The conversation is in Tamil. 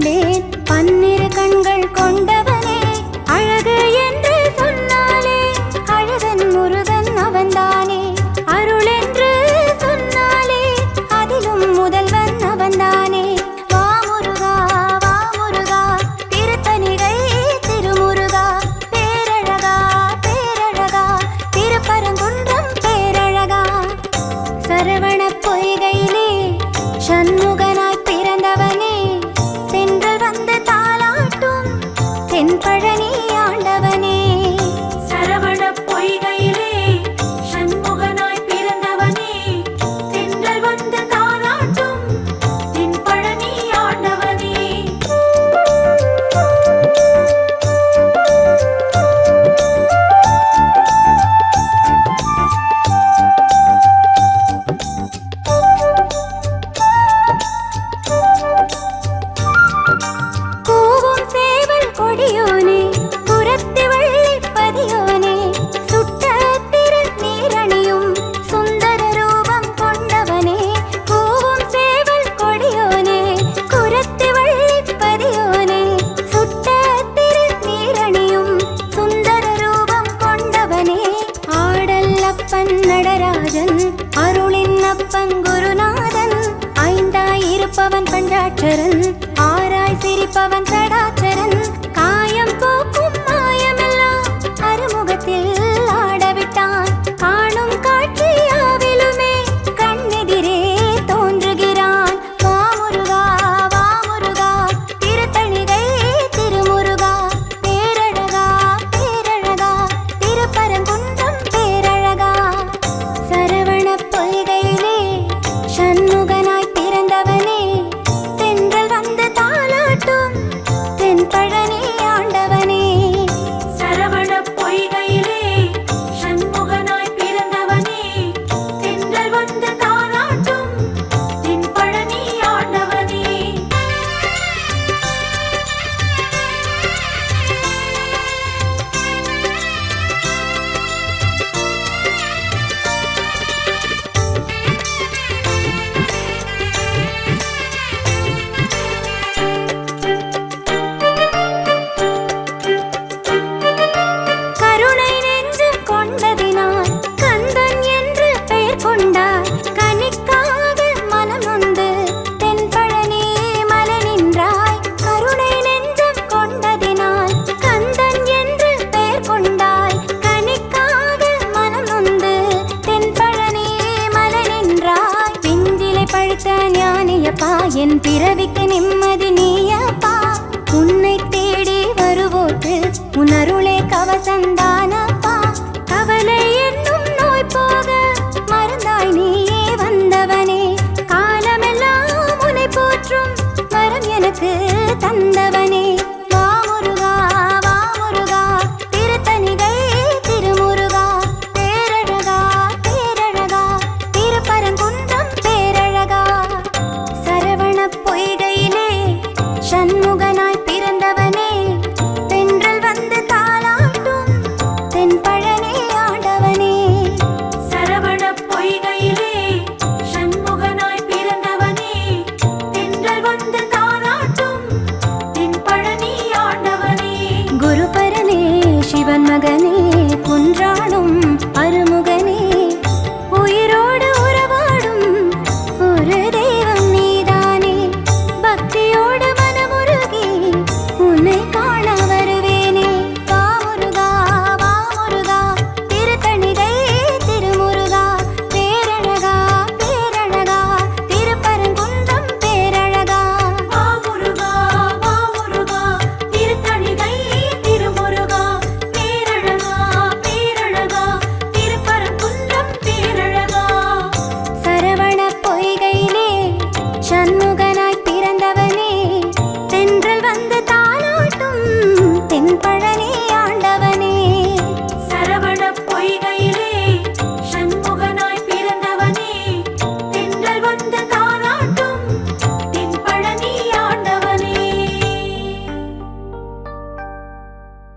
கொண்டே இருப்பன் குருநாதன் ஐந்தாயிருப்பவன் பஞ்சாட்சரன் ஆராய் சிரிப்பவன் தந்தவனே 给你。